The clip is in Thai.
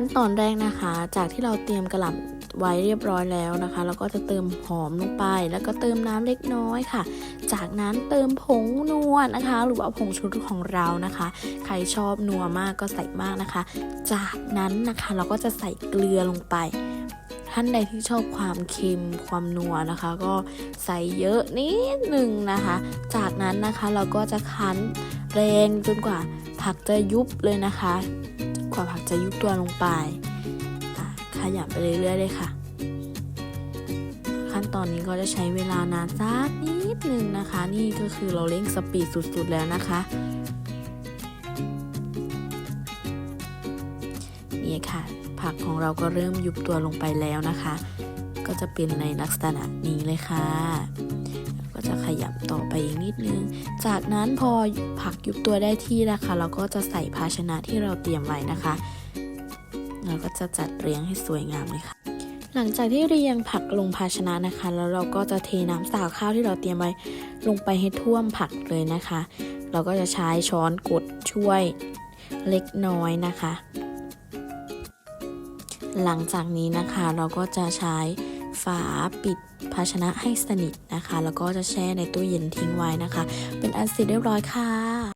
ขั้นตอนแรกนะคะ จากที่เราเตรียมกระหล่ำไว้เรียบร้อยแล้วนะคะเราก็จะเติมหอมลงไป แล้วก็เติมน้ำเล็กน้อยค่ะ จากนั้นเติมผงนัวนะคะ หรือว่าผงชูรสของเรานะคะ ใครชอบนัวมากก็ใส่มากนะคะ จากนั้นนะคะเราก็จะใส่เกลือลงไปท่านใดที่ชอบความเค็มความนัวนะคะ ก็ใส่เยอะนิดหนึ่งนะคะ จากนั้นนะคะเราก็จะคั้นแรงจนกว่าผักจะยุบเลยนะคะ ว่าผักจะยุบตัวลงไปขยับไปเรื่อยๆเลยค่ะ ขั้นตอนนี้ก็จะใช้เวลานานสักนิดนึงนะคะ นี่ก็คือเราเร่งสปีดสุดๆแล้วนะคะนี่ค่ะ ผักของเราก็เริ่มยุบตัวลงไปแล้วนะคะ ก็จะเป็นในลักษณะนี้เลยค่ะ จะขยับต่อไปอีกนิดนึง จากนั้นพอผักยุบตัวได้ที่นะคะ เราก็จะใส่ภาชนะที่เราเตรียมไว้นะคะ เราก็จะจัดเรียงให้สวยงามเลยค่ะ หลังจากที่เรียงผักลงภาชนะนะคะ แล้วเราก็จะเทน้ำสาวข้าวที่เราเตรียมไว้ลงไปให้ท่วมผักเลยนะคะ เราก็จะใช้ช้อนกดช่วยเล็กน้อยนะคะ หลังจากนี้นะคะเราก็จะใช้ ฝาปิดภาชนะให้สนิทนะคะ แล้วก็จะแช่ในตู้เย็นทิ้งไว้นะคะ เป็นอันเสร็จเรียบร้อยค่ะ